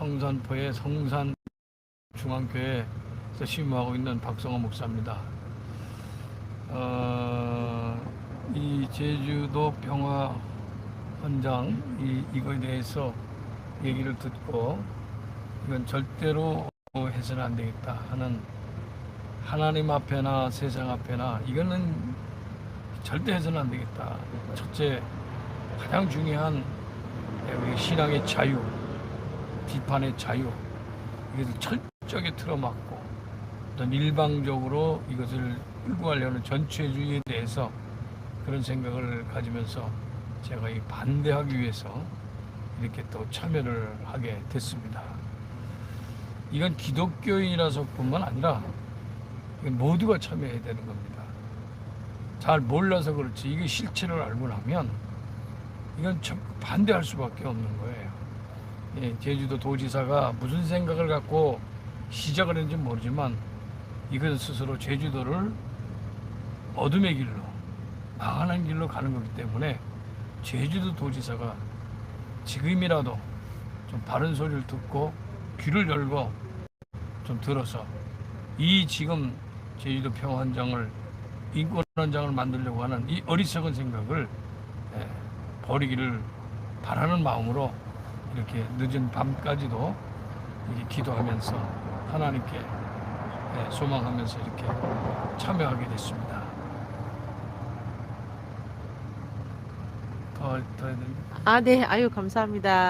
성산포의 성산 중앙교회에서 심호하고 있는 박성호 목사입니다. 어, 이 제주도 평화 헌장 이, 이거에 대해서 얘기를 듣고 이건 절대로 해서는 안 되겠다 하는 하나님 앞에나 세상 앞에나 이거는 절대 해서는 안 되겠다. 첫째 가장 중요한 우리 신앙의 자유, 비판의 자유 이것을 철저하게 틀어막고 어떤 일방적으로 이것을 끌고 가려는 전체주의에 대해서 그런 생각을 가지면서 제가 이 반대하기 위해서 이렇게 또 참여를 하게 됐습니다. 이건 기독교인이라서 뿐만 아니라 이건 모두가 참여해야 되는 겁니다. 잘 몰라서 그렇지 이게 실체를 알고 나면 이건 참 반대할 수밖에 없는 거예요. 예, 제주도 도지사가 무슨 생각을 갖고 시작을 했는지 모르지만 이것은 스스로 제주도를 어둠의 길로 망하는 길로 가는 거기 때문에 제주도 도지사가 지금이라도 좀 바른 소리를 듣고 귀를 열고 좀 들어서 이 지금 제주도 평화헌장을 인권헌장을 만들려고 하는 이 어리석은 생각을 예, 버리기를 바라는 마음으로 이렇게 늦은 밤까지도 이렇게 기도하면서 하나님께 예, 소망하면서 이렇게 참여하게 됐습니다. 더, 더 됩니까? 아, 네. 아유, 감사합니다.